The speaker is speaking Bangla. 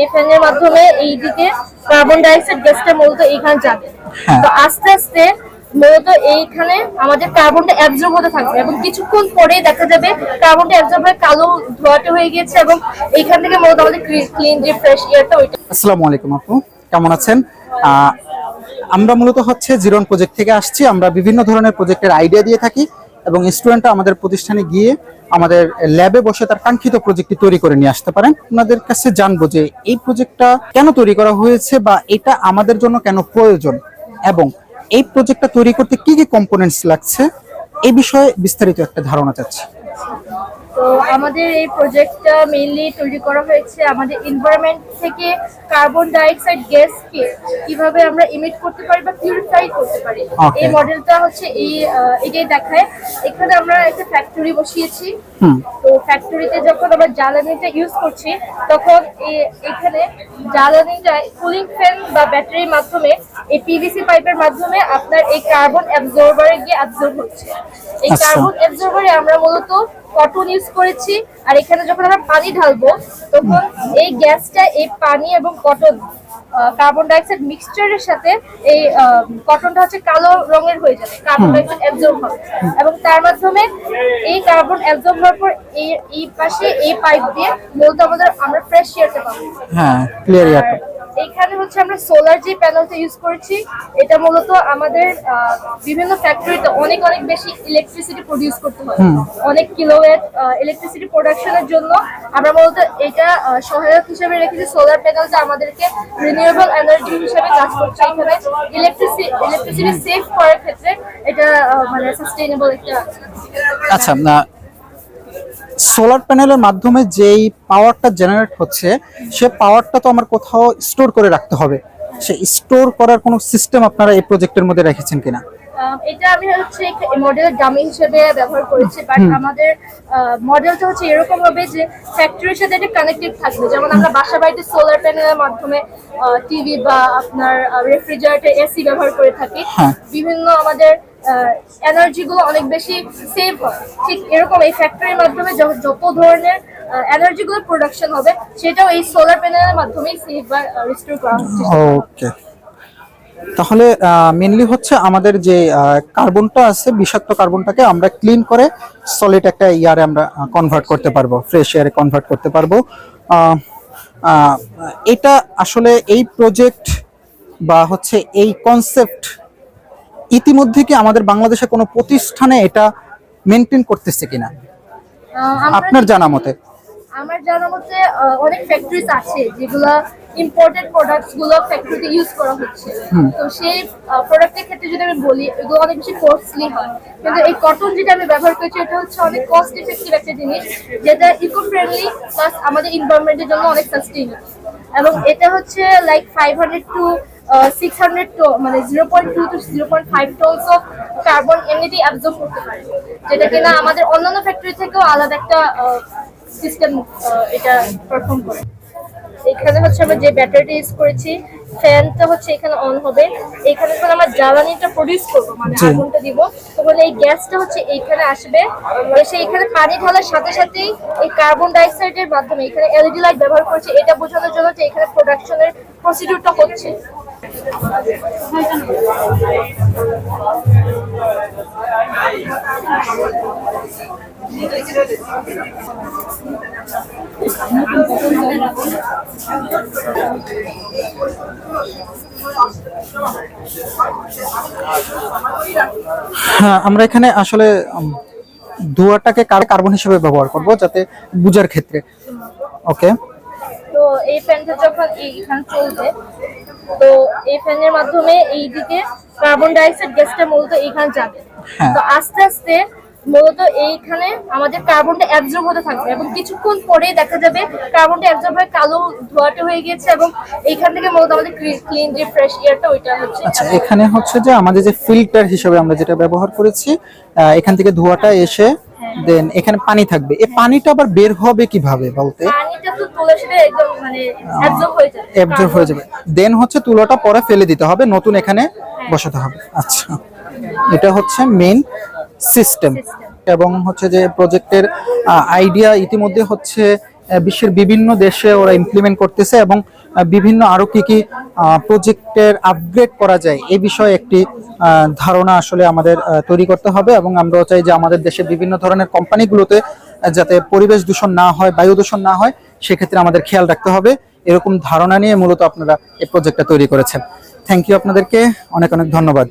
এই ফ্যানের মাধ্যমে এইদিকে কার্বন ডাইঅক্সাইড গ্যাসটা মূলত এইখানে যাবে। হ্যাঁ। তো আস্তে আস্তে মূলত এইখানে আমাদের কার্বনটা অ্যাবজর্ব হতে থাকবে এবং কিছুক্ষণ পরেই দেখা যাবে কার্বনটা অ্যাবজর্ব হয়ে কালো ধোয়াটে হয়ে গিয়েছে এবং এইখান থেকে মূলত আমাদের ক্লিন যে ফ্রেশ এয়ারটা ওইটা। আসসালামু আলাইকুম আপু কেমন আছেন? আমরা মূলত হচ্ছে জিরন প্রজেক্ট থেকে আসছি। আমরা বিভিন্ন ধরনের প্রজেক্টের আইডিয়া দিয়ে থাকি। এবং স্টুডেন্টরা আমাদের প্রতিষ্ঠানে গিয়ে আমাদের ল্যাবে বসে তার কাঙ্ক্ষিত প্রজেক্টটি তৈরি করে নিয়ে আসতে পারেন। আপনাদের কাছে জানব যে এই প্রজেক্টটা কেন তৈরি করা হয়েছে বা এটা আমাদের জন্য কেন প্রয়োজন এবং এই প্রজেক্টটা তৈরি করতে কি কি কম্পোনেন্টস লাগছে এই বিষয়ে বিস্তারিত একটা ধারণা চাচ্ছি। তো আমাদের এই প্রজেক্টটা মেইনলি তৈরি করা হয়েছে আমাদের এনভায়রনমেন্ট থেকে কার্বন ডাইঅক্সাইড গ্যাসকে কীভাবে আমরা ইমিট করতে পারি বা পিউরিফাই করতে পারি। এই মডেলটা হচ্ছে এই এটাই দেখায়। এখানে আমরা একটা ফ্যাক্টরি বসিয়েছি। তো ফ্যাক্টরিতে যখন আমরা জ্বালানিটা ইউজ করছি তখন এখানে জ্বালানিটা কুলিং ফ্যান বা ব্যাটারির মাধ্যমে এই পিভিসি পাইপের মাধ্যমে আপনার এই কার্বন অ্যাবজর্বারে গিয়ে অ্যাবজর্ব হচ্ছে। এই আচ্ছা। কার্বন অ্যাবজর্বারে আমরা মূলত কটন ইউজ করেছি আর এখানে যখন আমরা পানি ঢালবো তখন এই গ্যাসটা এই পানি এবং কটন কার্বন ডাইঅক্সাইড মিক্সচারের সাথে এই কটনটা হচ্ছে কালো রঙের হয়ে যাবে কার্বন ডাইঅক্সাইড অ্যাবজর্ব হবে। এবং তার মাধ্যমে এই কার্বন অ্যাবজর্ব হওয়ার পর এই এই পাশে এই পাইপ দিয়ে মূলত আমাদের আমরা ফ্রেশ এয়ারটা পাবো। হ্যাঁ ক্লিয়ার আর এইখানে হচ্ছে আমরা সোলার যে প্যানেলটা ইউজ করেছি এটা মূলত আমাদের বিভিন্ন ফ্যাক্টরিতে অনেক অনেক বেশি ইলেকট্রিসিটি প্রডিউস করতে হয়। অনেক কিলোওয়াট ইলেকট্রিসিটি প্রোডাকশনের জন্য আমরা মূলত এটা সহায়ক হিসেবে রেখেছি। সোলার প্যানেল প্যানেলটা আমাদেরকে রিনিউয়েবল এনার্জি হিসেবে কাজ করছে। এখানে ইলেকট্রিসিটি ইলেকট্রিসিটি সেভ করার ক্ষেত্রে এটা মানে সাস্টেইনেবল একটা আচ্ছা সোলার প্যানেলের মাধ্যমে যেই পাওয়ারটা জেনারেট হচ্ছে সে পাওয়ারটা তো আমার কোথাও স্টোর করে রাখতে হবে। সে স্টোর করার কোনো সিস্টেম আপনারা এই প্রজেক্টের মধ্যে রেখেছেন কিনা? এটা আমি হচ্ছে মডেলের ডামি হিসেবে ব্যবহার করেছি বাট আমাদের মডেলটা হচ্ছে এরকম হবে যে ফ্যাক্টরির সাথে এটা কানেক্টেড থাকবে। যেমন আমরা বাসা বাড়িতে সোলার প্যানেলের মাধ্যমে টিভি বা আপনার রেফ্রিজারেটর এসি ব্যবহার করে থাকি। হ্যাঁ। বিভিন্ন আমাদের এনার্জি গুলো অনেক বেশি সেভ হয়। ঠিক এরকম এই ফ্যাক্টরির মাধ্যমে যত ধরনের এনার্জি গুলো প্রোডাকশন হবে, সেটাও এই সোলার প্যানেলের মাধ্যমেই সেভ বা রিস্টোর করা হচ্ছে। ওকে তাহলে মেনলি হচ্ছে আমাদের যে কার্বনটা আছে, বিষাক্ত কার্বনটাকে আমরা ক্লিন করে সলিড একটা ইয়ারে আমরা কনভার্ট করতে পারব ফ্রেশ এয়ারে কনভার্ট করতে পারব। এটা আসলে এই প্রজেক্ট বা হচ্ছে এই কনসেপ্ট ইতিমধ্যে কি আমাদের বাংলাদেশে কোনো প্রতিষ্ঠানে এটা মেনটেন করতেছে কিনা? আপনার জানা মতে। আমার জানা মতে অনেক ফ্যাক্টরিজ আছে যেগুলা ইম্পোর্টেড প্রোডাক্টসগুলো ফ্যাক্টরিতে ইউজ করা হচ্ছে। তো সেই প্রোডাক্টের ক্ষেত্রে যদি আমি বলি এগুলো অনেক বেশি কস্টলি হয়। কিন্তু এই কটন যেটা আমি ব্যবহার করেছি এটা হচ্ছে অনেক কস্ট ইফেক্টিভ একটা জিনিস যেটা ইকো ফ্রেন্ডলি প্লাস আমাদের এনভায়রনমেন্টের জন্য অনেক সাস্টেইনেবল এবং এটা হচ্ছে like five hundred to six hundred to মানে zero point two to zero point five tons of carbon এমনিতেই অ্যাবজর্ব করতে পারে যেটা কিনা আমাদের অন্যান্য ফ্যাক্টরি থেকেও আলাদা একটা সিস্টেম এটা পারফর্ম করে। এখানে হচ্ছে আমরা যে ব্যাটারিটা ইউজ করেছি ফ্যানটা হচ্ছে এখানে অন হবে। এখানে যখন আমরা জ্বালানিটা প্রডিউস করব মানে। আগুনটা দিব তখন এই গ্যাসটা হচ্ছে এইখানে আসবে। এসে এখানে পানি ঢালার সাথে সাথেই এই কার্বন ডাইঅক্সাইডের মাধ্যমে এখানে এলইডি লাইট ব্যবহার করছে এটা বোঝানোর জন্য যে এখানে প্রোডাকশনের প্রসিডিউরটা হচ্ছে। আমরা এখানে আসলে ধোঁয়াটাকে কার- কার্বন হিসেবে ব্যবহার করব যাতে বুঝার ক্ষেত্রে। ওকে? তো এই ফ্যানটা যখন এইখানে চলবে। তো এই ফ্যানের মাধ্যমে এইদিকে কার্বন ডাইঅক্সাইড গ্যাসটা মূলত এইখানে যাবে হ্যাঁ। তো আস্তে আস্তে মূলত এইখানে আমাদের কার্বনটা অ্যাবজর্ব হতে থাকবে এবং কিছুক্ষণ পরেই দেখা যাবে কার্বনটা অ্যাবজর্ব হয়ে কালো ধোয়াটে হয়ে গিয়েছে এবং এইখান থেকে মূলত আমাদের ক্লিন যে ফ্রেশ এয়ারটা ওইটা হচ্ছে আচ্ছা এখানে হচ্ছে যে আমাদের যে ফিল্টার হিসেবে আমরা যেটা ব্যবহার করেছি এখান থেকে ধোঁয়াটা এসে দেন এখানে পানি থাকবে। এই পানিটা আবার বের হবে কীভাবে বলতে? মানে অ্যাবজর্ব হয়ে যাবে। অ্যাবজর্ব হয়ে যাবে। দেন হচ্ছে তুলোটা পরে ফেলে দিতে হবে নতুন এখানে বসাতে হবে। আচ্ছা। এটা হচ্ছে মেন সিস্টেম এবং হচ্ছে যে প্রজেক্টের আইডিয়া ইতিমধ্যে হচ্ছে বিশ্বের বিভিন্ন দেশে ওরা ইমপ্লিমেন্ট করতেছে এবং বিভিন্ন আরও কি কি প্রজেক্টের আপগ্রেড করা যায় এই বিষয়ে একটি ধারণা আসলে আমাদের তৈরি করতে হবে এবং আমরাও চাই যে আমাদের দেশে বিভিন্ন ধরনের কোম্পানিগুলোতে যাতে পরিবেশ দূষণ না হয়, বায়ু দূষণ না হয়, সেক্ষেত্রে আমাদের খেয়াল রাখতে হবে। এরকম ধারণা নিয়ে মূলত আপনারা এই প্রজেক্টটা তৈরি করেছেন। থ্যাংক ইউ আপনাদেরকে। অনেক অনেক ধন্যবাদ।